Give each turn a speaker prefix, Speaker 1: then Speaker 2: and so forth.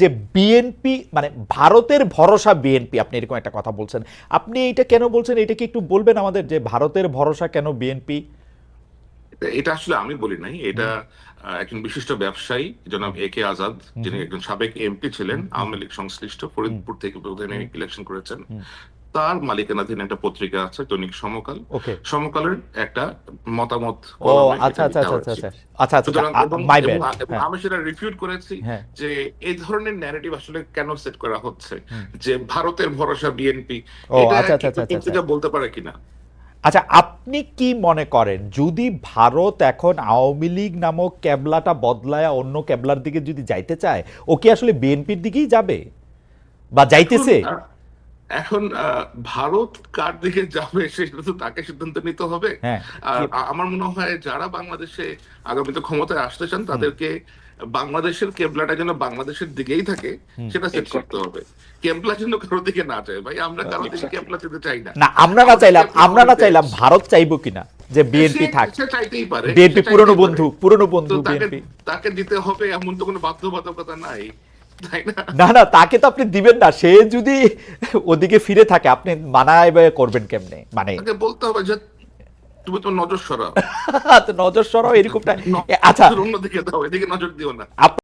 Speaker 1: যে বিএনপি মানে ভারতের ভরসা বিএনপি আপনি এরকম একটা কথা বলছেন। আপনি এটা কেন বলছেন? এটা কি একটু বলবেন আমাদের যে ভারতের ভরসা কেন বিএনপি
Speaker 2: এটা আসলে আমি বলি নাই এটা একজন বিশিষ্ট ব্যবসায়ী জনাব এ কে আজাদ যিনি একজন সাবেক এমপি ছিলেন আওয়ামী লীগ সংশ্লিষ্ট ফরিদপুর থেকে প্রধান ইলেকশন করেছেন। তার মালিকানাধীন একটা পত্রিকা আছে দৈনিক সমকাল। সমকালের একটা মতামত
Speaker 1: ও আচ্ছা আচ্ছা আচ্ছা আচ্ছা আচ্ছা আচ্ছা
Speaker 2: এবং আমি সেটা রিফিউট করেছি
Speaker 1: হ্যাঁ।
Speaker 2: যে এই ধরনের ন্যারেটিভ আসলে কেন সেট করা হচ্ছে? যে ভারতের ভরসা বিএনপি এটা
Speaker 1: আচ্ছা, আচ্ছা, আচ্ছা,
Speaker 2: বলতে পারে কিনা?
Speaker 1: আচ্ছা আপনি কি মনে করেন যদি ভারত এখন আওয়ামী লীগ নামক ক্যাবলাটা বদলায় অন্য ক্যাবলার দিকে যদি যাইতে চায় ও কি আসলে বিএনপির দিকেই যাবে? বা যাইতেছে?
Speaker 2: এখন, ভারত কার দিকে যাবে সেটা তো তাকে সিদ্ধান্ত নিতে হবে।
Speaker 1: হ্যাঁ
Speaker 2: আর আমার মনে হয় যারা বাংলাদেশে আগামীতে ক্ষমতায় আসতে চান তাদেরকে বাংলাদেশের কেবলাটা যেন বাংলাদেশের দিকেই থাকে সেটা সেট করতে হবে। কেবলা যেন কারোর দিকে না যায় ভাই আমরা কারোর দিকে কেবলা যেতে চাই না।
Speaker 1: না আমরা না চাইলাম আমরা না চাইলাম ভারত চাইব কিনা যে বিএনপি থাক।
Speaker 2: চাইতেই পারে
Speaker 1: বিএনপি পুরনো বন্ধু পুরনো বন্ধু
Speaker 2: তাকে
Speaker 1: বিএনপি।
Speaker 2: তাকে দিতে হবে এমন তো কোনো বাধ্যবাধকতা নাই। না?
Speaker 1: না তাকে তো আপনি দিবেন না। সে যদি ওদিকে ফিরে থাকে আপনি মানায় করবেন কেমনে? মানে
Speaker 2: বলতে হবে যে তুমি তো নজর সরাও।
Speaker 1: নজর সরাও এরকমটা আচ্ছা।
Speaker 2: অন্যদিকে দাও এদিকে নজর দিও না।